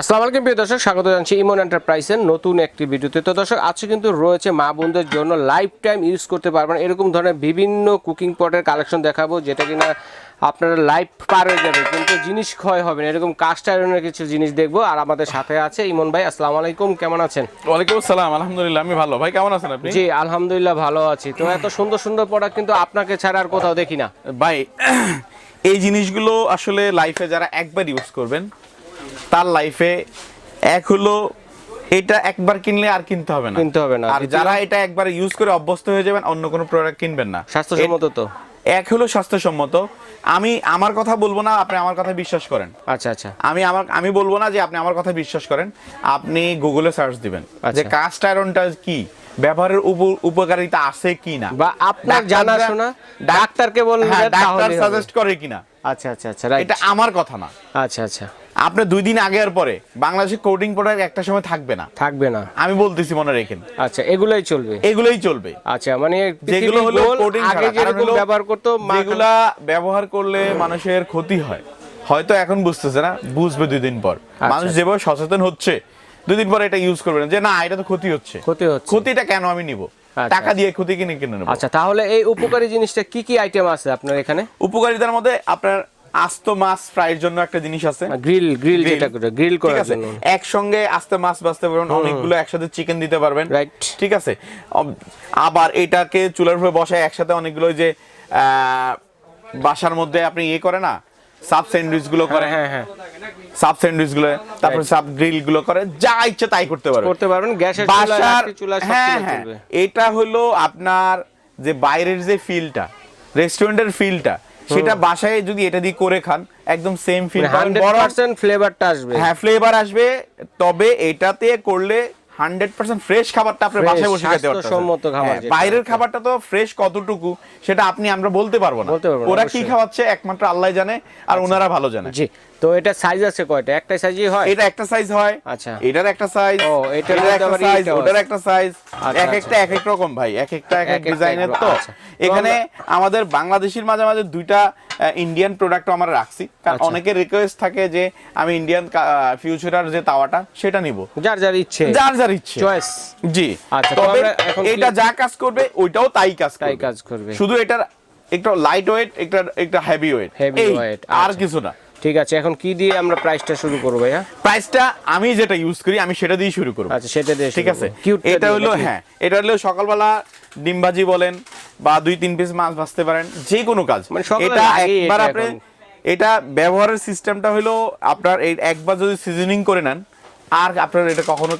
আসসালামু আলাইকুম প্রিয় দর্শক স্বাগত জানাচ্ছি ইমন এন্টারপ্রাইজের নতুন একটি ভিডিওতে। তো দর্শক আজকে কিন্তু রয়েছে মা বোনদের জন্য লাইফ টাইম ইউজ করতে পারবেন। এরকম ধরনের বিভিন্ন কুকিং পটের কালেকশন দেখাবো যেটা কিনা আপনারা লাইফ পার হয়ে যাবে কিন্তু জিনিস ক্ষয় হবে না। এরকম কাস্ট আয়রনের কিছু জিনিস দেখব। আর আমাদের সাথে আছে ইমন ভাই আসসালামু আলাইকুম কেমন আছেন? ওয়ালাইকুম আসসালাম আলহামদুলিল্লাহ আমি ভালো। ভাই কেমন আছেন আপনি? জি আলহামদুলিল্লাহ ভালো আছি। তো এত সুন্দর সুন্দর প্রোডাক্ট কিন্তু আপনাকে ছাড়া আর কোথাও দেখি না। ভাই এই জিনিসগুলো আসলে লাইফে যারা একবার ইউজ করবেন তার লাইফে এক হলো এটা একবার কিনলে আর কিনতে হবে না। কিনতে হবে না। আর যারা এটা একবার ইউজ করে অভ্যস্ত হয়ে যাবেন অন্য কোনো প্রোডাক্ট কিনবেন না। স্বাস্থ্যসম্মত তো? এক হলো স্বাস্থ্যসম্মত। আমি আমার কথা বলব না আপনি আমার কথা বিশ্বাস করেন। আচ্ছা আচ্ছা। আমি আমার আমি বলব না যে আপনি আমার কথা বিশ্বাস করেন। আপনি গুগলে সার্চ দিবেন। আচ্ছা। যে কাস্ট আয়রনটা কি? ব্যবহারের উপ- উপকারিতা আছে কি না? বা আপনার জানা জানাশোনা ডাক্তারকে বলবেন হ্যাঁ ডাক্তার সাজেস্ট করে কিনা। আচ্ছা আচ্ছা আচ্ছা এটা আমার কথা না। আচ্ছা আচ্ছা। আপনি দুই দিন আগে আর পরে বাংলাদেশে কোডিং প্রোডাক্ট একটা সময় থাকবে না। থাকবে না। আমি বলতেছি মনে রেখেন। আচ্ছা এগুলাই চলবে? এগুলোই চলবে। আচ্ছা মানে যেগুলো হলো কোডিং আগে যেরকম ব্যবহার করতো যেগুলা ব্যবহার করলে মানুষের ক্ষতি হয়। হয়তো এখন বুঝতেছে না বুঝবে দুই দিন পর। আচ্ছা। মানুষ যেভাবে সচেতন হচ্ছে দুই দিন পর এটা ইউজ করবে না। যে না এটা তো ক্ষতি হচ্ছে। ক্ষতি হচ্ছে। ক্ষতিটা কেন আমি নিব? আচ্ছা। টাকা দিয়ে ক্ষতি কিনে কিনে নেব। আচ্ছা তাহলে এই উপকারী জিনিসটা কি কি আইটেম আছে আপনার এখানে? উপকারিতার মধ্যে আপনার আস্ত মাছ ফ্রাইয়ের জন্য একটা জিনিস আছে। গ্রিল গ্রিল যেটা করে গ্রিল করার জন্য। একসঙ্গে আস্তে মাছ বাঁচতে পারবেন অনেকগুলো একসাথে চিকেন দিতে পারবেন। Right. ঠিক আছে। আবার এটাকে চুলার উপরে বসায় একসাথে অনেকগুলো যে বাসার মধ্যে আপনি ইয়ে করে না সাব স্যান্ডউইচগুলো করে। হ্যাঁ হ্যাঁ সাব স্যান্ডউইচগুলো তারপরে সাব গ্রিলগুলো করে যা ইচ্ছে তাই করতে পারবেন। করতে পারবেন গ্যাসের চুলা বাসার চুলা সব হ্যাঁ হ্যাঁ। এটা হলো আপনার যে বাইরের যে ফিলটা রেস্টুরেন্টের ফিলটা সেটা বাসায় যদি এটা দিয়ে করে খান একদম সেম ফিল পাবেন 100% ফ্লেভারটা আসবে। হ্যাঁ ফ্লেভার আসবে তবে এটাতে করলে হান্ড্রেড পার্সেন্ট ফ্রেশ খাবারটা আপনি বাসায় বসে খেতে পারবেন খাবার বাইরের খাবারটা তো ফ্রেশ কতটুকু সেটা আপনি আমরা বলতে পারব না। বলতে পারব না, ওরা কি খাওয়াচ্ছে একমাত্র আল্লাহ জানে আর ওনারা ভালো জানে। জি। তো এটা সাইজ আছে কয়টা? একটাই সাইজই হয়? এটা একটা সাইজ হয়। আচ্ছা। এটার একটা সাইজ ও, এটার একটা সাইজ ওটার একটা সাইজ আচ্ছা, এক একটা এক এক রকম ভাই এক একটা এক এক ডিজাইনের তো। আচ্ছা। এখানে আমাদের বাংলাদেশের মাঝে মাঝে দুইটা ইন্ডিয়ান প্রোডাক্ট আমরা রাখছি। কারণ আচ্ছা। অনেকের রিকোয়েস্ট থাকে যে আমি ইন্ডিয়ান ফিউচারার যে তাওয়াটা সেটা নিব। যার যার ইচ্ছে। যার যার ইচ্ছে। চয়েস জি। আচ্ছা, তবে এটা যা কাজ করবে ওইটাও তাই কাজ তাই কাজ করবে। শুধু এটার একটা লাইট ওয়েট একটা একটা হেভি ওয়েট Heavy weight, আর আচ্ছা। কিছু না। ঠিক আছে এখন কি দিয়ে আমরা প্রাইসটা শুরু করব ভাইয়া? প্রাইসটা আমি যেটা ইউজ করি আমি সেটা দিয়ে শুরু করব। আচ্ছা সেটা দিয়ে ঠিক আছে? এটা হলো হ্যাঁ এটা হলো সকালবেলা ডিম ভাজি বলেন বা দুই তিন পিস মাছ ভাজতে পারেন যে কোনো কাজ। মানে এটা একবার আপনি এটা ব্যবহারের সিস্টেমটা হলো আপনার এই একবার যদি সিজনিং করে নেন আর আপনার এটা কখনো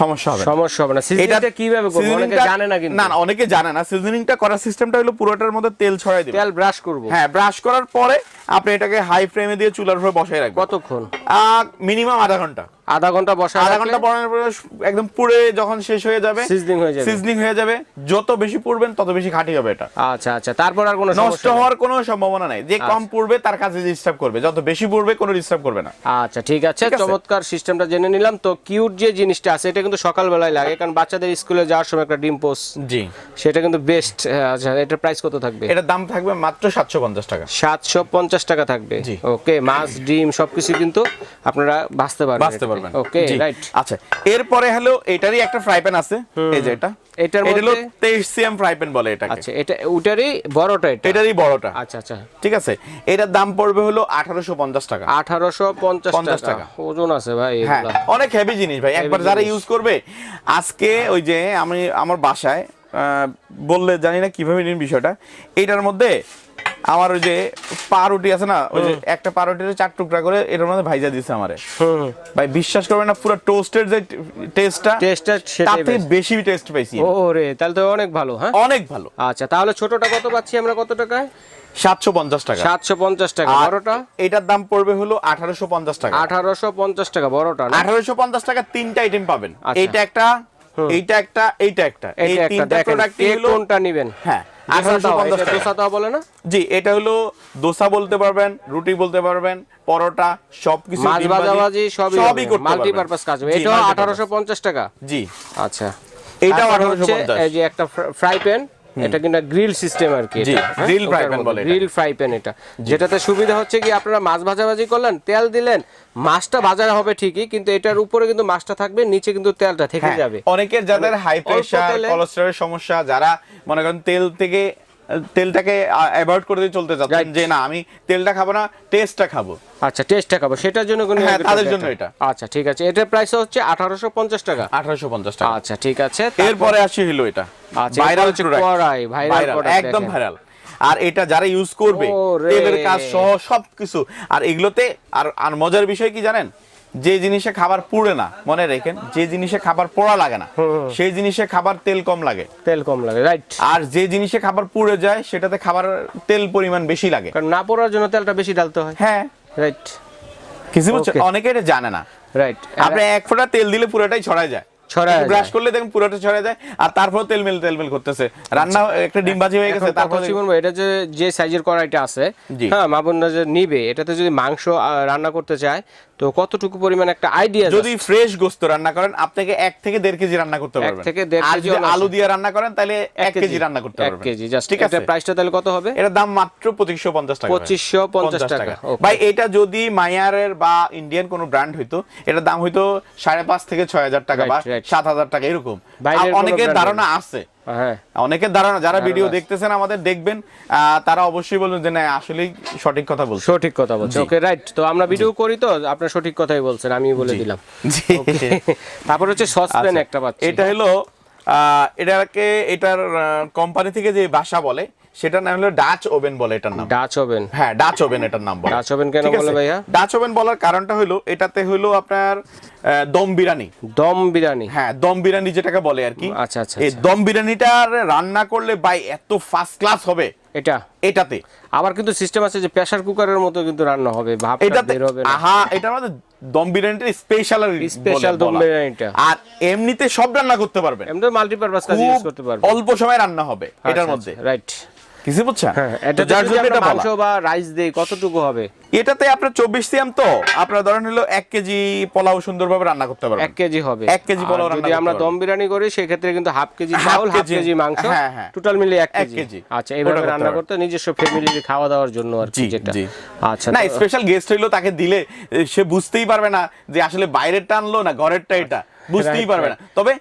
সমস্যা হবে সমস্যা হবে না। সিজনিংটা কীভাবে করব? অনেকে জানে না কিন্তু। না না অনেকে জানে না। সিজনিংটা করার সিস্টেমটা হলো পুরোটার মধ্যে তেল ছড়াই দিবেন তেল ব্রাশ করব। হ্যাঁ ব্রাশ করার পরে আপনি এটাকে হাই ফ্লেমে দিয়ে চুলার উপরে বসায় রাখবেন। কতক্ষণ? মিনিমাম আধা ঘণ্টা। আধা ঘণ্টা বসা আধা ঘণ্টা পড়ানোর পরে একদম পুড়ে যখন শেষ হয়ে যাবে সিজনিং হয়ে যাবে। সিজনিং হয়ে যাবে। যত বেশি পুড়বেন তত বেশি খাঁটি হবে এটা। আচ্ছা আচ্ছা। তারপর আর কোনো নষ্ট হওয়ার কোনো সম্ভাবনা নাই। যে কম পুড়বে তার কাছে ডিস্টার্ব করবে। যত বেশি পুড়বে কোনো ডিস্টার্ব করবে না। আচ্ছা ঠিক আছে। চমৎকার সিস্টেমটা জেনে নিলাম। তো কিউট যে জিনিসটা আছে এটা কিন্তু সকালবেলায় লাগে কারণ বাচ্চাদের স্কুলে যাওয়ার সময় একটা ডিম পোস্ট জি। সেটা কিন্তু বেস্ট আচ্ছা এটার প্রাইস কত থাকবে? এটার দাম থাকবে মাত্র সাতশো পঞ্চাশ টাকা। সাতশো পঞ্চাশ টাকা থাকবে। জি। ওকে মাছ ডিম সবকিছু কিন্তু আপনারা ভাজতে পারবেন। বাঁচতে পারবেন। ওকে রাইট আচ্ছা এরপরে হলো এটারই একটা ফ্রাই প্যান আছে। এই যে এটা। এটার এটা হলো মধ্যে- তেইশ সিএম ফ্রাই প্যান বলে এটাকে। আচ্ছা এটা ওটারই বড়টা এটা? এটারই বড়টা। আচ্ছা আচ্ছা। ঠিক আছে? এটার দাম পড়বে হলো আঠারোশো পঞ্চাশ টাকা। আঠারোশো পঞ্চাশ 50 টাকা। ওজন আছে ভাই হ্যাঁ এগুলা। অনেক হেভি জিনিস ভাই। একবার যারা ইউজ করবে আজকে ওই যে আমি আমার বাসায় বললে জানি না কীভাবে নিন বিষয়টা। এইটার মধ্যে আমার ওই যে পাউরুটি আছে না ওই যে একটা পাউরুটির চার টুকরা করে এটার মধ্যে ভাইজা দিছে আমারে। হুম ভাই বিশ্বাস করবেন না পুরো টোস্টের যে টেস্টটা টেস্টটা সেটাই তাতে বেশি টেস্ট পাইছি ও রে তাহলে তো অনেক ভালো হ্যাঁ? অনেক ভালো। আচ্ছা তাহলে ছোটটা কত পাচ্ছি আমরা কত টাকায়? সাতশো পঞ্চাশ টাকা। সাতশো পঞ্চাশ টাকা আর বড়টা? এটার দাম পড়বে হলো আঠারোশো পঞ্চাশ টাকা। আঠারোশো পঞ্চাশ টাকা বড়টা না? আঠারোশো পঞ্চাশ টাকা তিনটা আইটেম পাবেন। আচ্ছা। এইটা একটা এইটা একটা এইটা একটা। এই তিনটা প্রোডাক্টই হলো কোনটা নেবেন? হ্যাঁ দোসা আঠারোশো তাওয়া, পঞ্চাশ এটা টাকা দোসা তাওয়া বলে না? জি এটা হলো দোসা বলতে পারবেন রুটি বলতে পারবেন পরোটা সবকিছু মাছ ডিম ভাজা ভাজি সবই সবই করতে মাল্টি পারপাস কাজ হবে। আঠারোশো পঞ্চাশ টাকা? জি। আচ্ছা। আঠারোশো হচ্ছে এই যে একটা ফ্রাই প্যান এটা কিনা গ্রিল সিস্টেম আর কি গ্রিল ফ্রাই প্যান বলে গ্রিল ফ্রাই প্যান এটা। যেটাতে সুবিধা হচ্ছে কি আপনারা মাছ ভাজাভাজি করলেন তেল দিলেন মাছটা ভাজা হবে ঠিকই কিন্তু এটার উপরে কিন্তু মাছটা থাকবে নিচে কিন্তু তেলটা থেকে হ্যাঁ, যাবে। অনেকের যাদের হাই প্রেসার কোলেস্টেরলের সমস্যা যারা মনে করেন তেল থেকে তেলটাকে অ্যাভয়েড করে দিয়ে চলতে চাচ্ছেন যে না আমি তেলটা খাব না টেস্টটা খাব। আচ্ছা টেস্টটা খাব। সেটার জন্য কোনো হ্যাঁ, তাদের জন্য এটা। আচ্ছা ঠিক আছে। এটার প্রাইস হচ্ছে আঠারোশো পঞ্চাশ টাকা। আঠারোশো পঞ্চাশ টাকা। আচ্ছা ঠিক আছে। এরপরে আসি হলো এটা। আচ্ছা, ভাইরাল হচ্ছে কড়াই, product একদম ভাইরাল আর এটা যারা ইউজ করবে। তেলের কাজ সহ সবকিছু। আর এগুলোতে আর আর মজার বিষয় কি জানেন? যে জিনিসে খাবার পুড়ে না মনে রাখেন যে জিনিসে খাবার পোড়া লাগে না সেই জিনিসে খাবার তেল কম লাগে। তেল কম লাগে রাইট আর যে জিনিসে খাবার পুড়ে যায় সেটাতে খাবার তেল পরিমাণ বেশি লাগে। কারণ না পড়ার জন্য তেলটা বেশি ডালতে হয়। হ্যাঁ। রাইট কিছু বুঝছেন অনেকে এটা জানে না। রাইট আপনি এক ফোঁটা তেল দিলে পুরোটাই ছড়ায় যায়। ছড়ায় ব্রাশ করলে দেখুন পুরোটা ছড়ায় যায় আর তারপর তেল মেল তেল মেল করতেছে। রান্না একটা ডিম ভাজি হয়ে গেছে তারপর তারপর এটা যে যে সাইজের কড়াইটা আছে। হ্যাঁ মাবুনরা যে নিবে এটাতে যদি মাংস রান্না করতে চায় তো কতটুকু পরিমাণ একটা আইডিয়া যদি ফ্রেশ গোস্ত রান্না করেন আপনাকে এক থেকে দেড় কেজি রান্না করতে পারবেন। থেকে দেড় আর কেজি যদি আলু দিয়ে রান্না করেন তাহলে এক কেজি। রান্না করতে পারবেন। কেজি জাস্ট ঠিক আছে? প্রাইসটা তাহলে কত হবে? এটার দাম মাত্র পঁচিশশো পঞ্চাশ টাকা ভাই। 2550 টাকা, ভাই এটা যদি মায়ারের বা ইন্ডিয়ান কোনো ব্র্যান্ড হইতো এটার দাম হইতো সাড়ে পাঁচ থেকে ছয় হাজার টাকা বা. সাত হাজার টাকা এরকম। অনেকের ধারণা আছে। অনেকের ধারণা যারা ভিডিও দেখতেছেন আমাদের দেখবেন আহ, তারা অবশ্যই বলবেন যে না আসলেই সঠিক কথা বলছে সঠিক কথা বলছে ওকে রাইট তো আমরা ভিডিও করি তো আপনার সঠিক কথাই বলছেন আমি বলে দিলাম। তারপর হচ্ছে সসপ্যান আচ্ছা, একটা পাচ্ছি। এটা হলো এটাকে এটার কোম্পানি থেকে যে ভাষা বলে সেটার নাম হলো ডাচ ওভেন বলে এটার নাম। ডাচ ওভেন হ্যাঁ ডাচ ওভেন এটার নাম বলে। ডাচ ওভেন কেন বলে ভাইয়া? ডাচ ওভেন বলার কারণটা হলো এটাতে হলো আপনার দম বিরিয়ানি দম বিরিয়ানি হ্যাঁ দম বিরিয়ানি যেটাকে বলে আর কি। আচ্ছা, আচ্ছা, এই দম বিরিয়ানিটা রান্না করলে ভাই এত ফার্স্ট ক্লাস হবে। এটা? এটাতে। আবার কিন্তু সিস্টেম আছে যে প্রেসার কুকারের মতো কিন্তু রান্না হবে ভাবটা এটাতে বের হবে না। আহা এটার মধ্যে দম বিরিয়ানিটা স্পেশাল আর স্পেশাল দম বিরিয়ানিটা। আর এমনিতে সব রান্না করতে পারবেন। এমনি মাল্টিপারপাস কাজ ইউজ করতে পারবে অল্প সময় রান্না হবে এটার মধ্যে। রাইট কিছু বুঝছেন? হ্যাঁ এটা যার জন্য এটা মাংস। বা রাইস দেই কতটুকু হবে? এটাতে আপনার চব্বিশ সিএম তো আপনার ধরেন হলো এক কেজি পোলাও সুন্দরভাবে রান্না করতে পারবেন। এক কেজি হবে। এক কেজি পোলাও রান্না যদি আমরা দম বিরিয়ানি করি সেক্ষেত্রে কিন্তু হাফ কেজি চাউল হাফ কেজি, মাংস হ্যাঁ, হ্যাঁ। টোটাল মিলে এক এক কেজি। কেজি। আচ্ছা এইভাবে রান্না করতে নিজস্ব ফ্যামিলির খাওয়া দাওয়ার জন্য আর কি যেটা। জি। আচ্ছা না স্পেশাল গেস্ট হইল তাকে দিলে সে বুঝতেই পারবে না যে আসলে বাইরেরটা আনলো না ঘরেরটা এটা। বুঝতেই পারবে না। তবে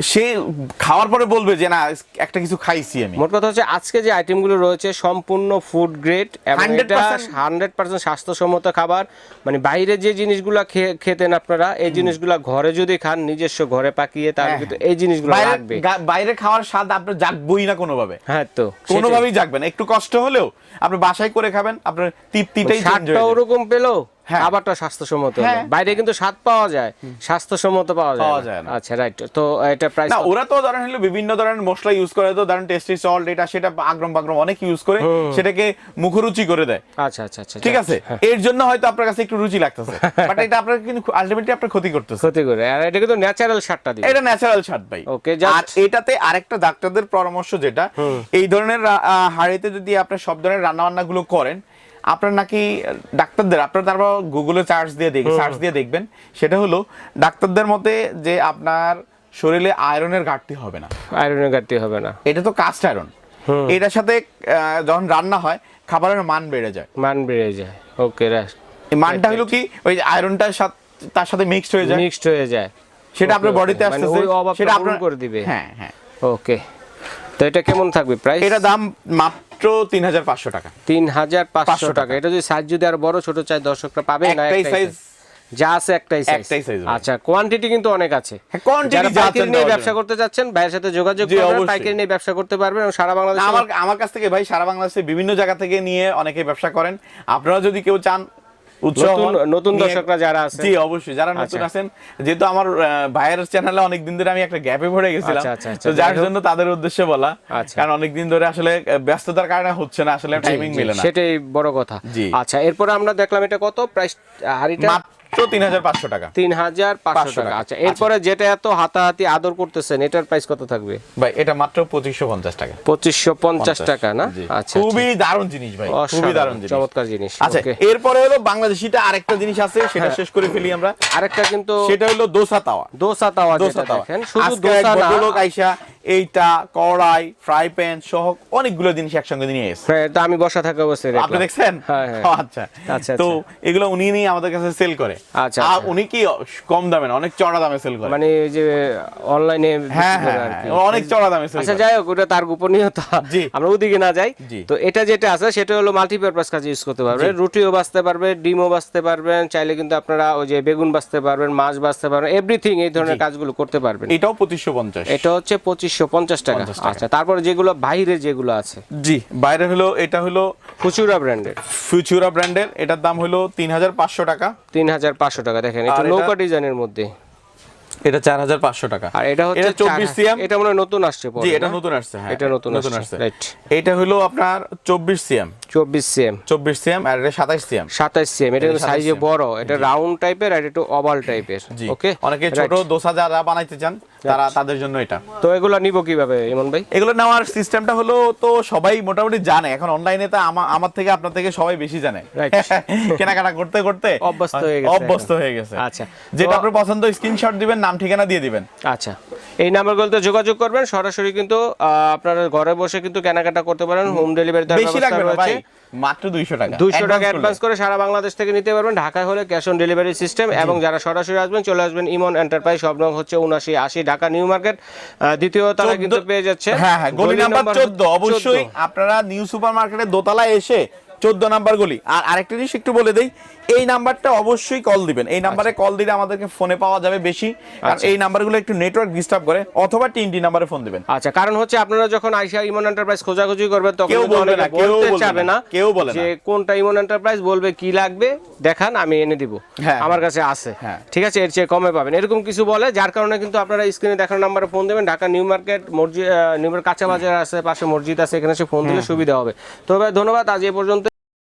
সে খাওয়ার পরে বলবে যে না একটা কিছু খাইছি আমি। মোট কথা হচ্ছে আজকে যে আইটেমগুলো রয়েছে সম্পূর্ণ ফুড গ্রেড এবং 100% এটা হান্ড্রেড পার্সেন্ট। স্বাস্থ্যসম্মত খাবার। মানে বাইরে যে জিনিসগুলো খেতেন আপনারা এই জিনিসগুলো ঘরে যদি খান নিজস্ব ঘরে পাকিয়ে তার হ্যাঁ, কিন্তু হ্যাঁ। এই জিনিসগুলো লাগবে। বাইরে খাওয়ার স্বাদ আপনার জাগবই না কোনোভাবে। হ্যাঁ তো। কোনোভাবেই জাগবে না। একটু কষ্ট হলেও আপনি বাসায় করে খাবেন আপনার তৃপ্তিটাই স্বাদটা ওরকম পেল? হ্যাঁ। খাবারটা স্বাস্থ্যসম্মত। হ্যাঁ। বাইরে কিন্তু স্বাদ পাওয়া যায় স্বাস্থ্যসম্মত পাওয়া যায় পাওয়া না। যায় না। আচ্ছা রাইট তো এটা প্রাইস না ওরা তো ধরেন হলো বিভিন্ন ধরনের মশলা ইউজ করে তো ধরেন টেস্টি সল্ট এটা সেটা আগ্রম বাগ্রম অনেক ইউজ করে সেটাকে মুখরুচি করে দেয়। আচ্ছা আচ্ছা আচ্ছা ঠিক আছে? হ্যাঁ। এর জন্য হয়তো আপনার কাছে একটু রুচি লাগতেছে। বাট এটা আপনার কিন্তু আলটিমেটলি আপনার ক্ষতি করতেছে। ক্ষতি করে। আর এটা কিন্তু ন্যাচারাল স্বাদটা দিবে। এটা ন্যাচারাল স্বাদ ভাই। ওকে আর এটাতে আরেকটা ডাক্তারদের পরামর্শ যেটা এই ধরনের হাঁড়িতে যদি আপনি সব ধরনের রান্না বান্না গুলো করেন আপনার নাকি ডাক্তারদের আপনার তারপর গুগলে চার্জ দিয়ে দেখ সার্চ দিয়ে দেখবেন। সেটা হলো ডাক্তারদের মতে যে আপনার শরীরে আয়রনের ঘাটতি হবে না। আয়রনের ঘাটতি হবে না। এটা তো কাস্ট আয়রন এটার সাথে যখন রান্না হয় খাবারের মান বেড়ে যায়। মান বেড়ে যায়। ওকে এই মানটা হলো কি ওই আয়রনটার সাথে তার সাথে মিক্সড হয়ে যায়। মিক্সড হয়ে যায়। সেটা আপনার বডিতে. মানে আসতেছে সেটা আপনার করে দিবে। হ্যাঁ হ্যাঁ। ওকে তো এটা কেমন থাকবে? প্রাইস এটা দাম মাত্র তিন হাজার পাঁচশো টাকা। তিন হাজার পাঁচশো টাকা। এটা যদি সাইজ যদি আর বড় ছোট চাই দর্শকরা পাবে না একটাই size? যা আছে একটাই সাইজ। আচ্ছা কোয়ান্টিটি কিন্তু অনেক আছে। হ্যাঁ, পাইকারি নিয়ে ব্যবসা করতে যাচ্ছেন ভাইয়ের সাথে যোগাযোগ করবেন পাইকারি নিয়ে ব্যবসা করতে পারবেন এবং সারা বাংলাদেশ আমার আমার কাছ থেকে ভাই সারা বাংলাদেশে বিভিন্ন জায়গা থেকে নিয়ে অনেকে ব্যবসা করেন। আপনারা যদি কেউ চান উৎসাহ নতুন- দর্শকরা যারা আছে। জি অবশ্যই যারা নতুন আচ্ছা। আছেন যেহেতু আমার ভাইয়ের চ্যানেলে অনেকদিন ধরে আমি একটা গ্যাপে পড়ে গেছিলাম। আচ্ছা, আচ্ছা, তো যার জন্য তাদের উদ্দেশ্যে বলা। কারণ অনেকদিন ধরে আসলে ব্যস্ততার কারণে হচ্ছে না আসলে টাইমিং মিলে না। সেটাই বড় কথা। আচ্ছা এরপরে আমরা দেখলাম এটা কত? প্রাইস হাড়িটা? মাত্র তিন হাজার পাঁচশো টাকা। তিন হাজার পাঁচশো টাকা। আচ্ছা এরপরে যেটা এত হাতাহাতি আদর করতেছেন এটার প্রাইস কত থাকবে? ভাই এটা মাত্র পঁচিশশো পঞ্চাশ টাকা। পঁচিশশো পঞ্চাশ টাকা না? আচ্ছা খুবই দারুণ জিনিস ভাই খুবই দারুণ জিনিস। চমৎকার জিনিস আচ্ছা এরপরে হলো বাংলাদেশিটা আরেকটা জিনিস আছে সেটা শেষ করে ফেলি আমরা। আরেকটা কিন্তু সেটা হলো দোসা তাওয়া। দোসা তাওয়া দোসা যেটা দেখেন শুধু দোসা না। আইসা এইটা কড়াই ফ্রাই প্যান সহ অনেকগুলো জিনিস একসঙ্গে নিয়ে এসেছে। হ্যাঁ, তো আমি বসা থাকা অবস্থায় আপনি দেখছেন? হ্যাঁ, হ্যাঁ। আচ্ছা। আচ্ছা, তো এগুলো উনি নিয়ে আমাদের কাছে সেল করে। আচ্ছা, আর আচ্ছা। উনি কি কম দামে না অনেক চড়া দামে সেল করে। মানে এই যে অনলাইনে হ্যাঁ হ্যাঁ অনেক চড়া দামে সেল আচ্ছা যাই হোক ওটা তার গোপনীয়তা। আমরা ওদিকে না যাই। তো এটা যেটা আছে সেটা হলো মাল্টিপারপাস কাজে ইউজ করতে পারবেন রুটিও বাঁচতে পারবে ডিমও বাঁচতে পারবেন চাইলে কিন্তু আপনারা ওই যে বেগুন বাঁচতে পারবেন মাছ বাঁচতে পারবেন এভরিথিং এই ধরনের কাজগুলো করতে পারবেন। এটাও পঁচিশশো পঞ্চাশ। এটা হচ্ছে পঁচিশশো পঞ্চাশ টাকা। আচ্ছা তারপরে যেগুলো বাইরে যেগুলো আছে? জি বাইরে হলো এটা হলো খুচুরা ব্র্যান্ডের ফিউচুরা ব্র্যান্ডের এটার দাম হলো তিন হাজার পাঁচশো টাকা। তিন হাজার পাঁচশো টাকা দেখেন এটা নৌকা ডিজাইনের মধ্যে। এটা চার হাজার পাঁচশো টাকা। আর এটা হচ্ছে এটা চব্বিশ চার- সিএম। এটা মনে নতুন আসছে জি এটা নতুন আসছে হ্যাঁ। এটা নতুন আসছে, right. এটা হলো আপনার চব্বিশ সিএম। চব্বিশ সিএম। চব্বিশ সিএম আর এটা সাতাইশ সিএম। সাতাশ সিএম। এটা এটা 27 সাইজে বড় এটা রাউন্ড টাইপের আর একটু ওভাল টাইপের ওকে অনেকে ছোট দোসা যারা বানাইতে চান তারা তাদের জন্য এটা। তো এগুলো নিব কীভাবে ইমন ভাই? এগুলো নেওয়ার সিস্টেমটা হলো তো সবাই মোটামুটি জানে। এখন অনলাইনে তো আমার থেকে আপনার থেকে সবাই বেশি জানে। কেনাকাটা করতে করতে অভ্যস্ত হয়ে গেছে অভ্যস্ত হয়ে গেছে। আচ্ছা। যেটা আপনার পছন্দ স্ক্রিনশট দিবেন নাম ঠিকানা দিয়ে দিবেন। আচ্ছা। এই নাম্বারগুলোতে যোগাযোগ করবেন। সরাসরি কিন্তু আপনারা ঘরে বসে কিন্তু কেনাকাটা করতে পারেন। হোম। ডেলিভারি বেশি লাগবে ভাই। মাত্র দুইশো টাকা। দুইশো টাকা অ্যাডভান্স করে সারা বাংলাদেশ থেকে নিতে পারবেন। ঢাকায় হলে ক্যাশ অন ডেলিভারি সিস্টেম এবং যারা সরাসরি আসবেন চলে আসবেন ইমন এন্টারপ্রাইজ সব নং হচ্ছে উনাশি আশি ঢাকা নিউ মার্কেট। দ্বিতীয় তলা কিন্তু পেয়ে যাচ্ছে হ্যাঁ হ্যাঁ গলি নাম্বার হচ্ছে চোদ্দ অবশ্যই আপনারা নিউ সুপার মার্কেটের দোতলায় এসে চোদ্দ নাম্বার গলি। আর আরেকটা জিনিস একটু বলে দেই এই নাম্বারটা অবশ্যই কল দিবেন। এই নাম্বারে কল দিলে আমাদেরকে ফোনে পাওয়া যাবে বেশি। কারণ আচ্ছা। এই নাম্বারগুলো একটু নেটওয়ার্ক ডিস্টার্ব করে অথবা তিনটি নাম্বারে ফোন দিবেন। আচ্ছা কারণ হচ্ছে আপনারা যখন আইসা ইমন এন্টারপ্রাইজ খোঁজাখুঁজি করবেন তখন কেউ বলবে না, কেউ চাবে না, কেউ বলে। যে কোনটা ইমন এন্টারপ্রাইজ বলবে কি লাগবে দেখান আমি এনে দিব। হ্যাঁ। আমার কাছে আছে। হ্যাঁ। ঠিক আছে এর চেয়ে কমে পাবেন। এরকম কিছু বলে যার কারণে কিন্তু আপনারা স্ক্রিনে দেখার নাম্বারে ফোন দেবেন। ঢাকা নিউ মার্কেট মসজিদ নিউ মার্কেট কাঁচা বাজার আছে পাশে মসজিদ আছে এখানে সে ফোন দিলে সুবিধা হবে। তবে ধন্যবাদ আজ এ পর্যন্ত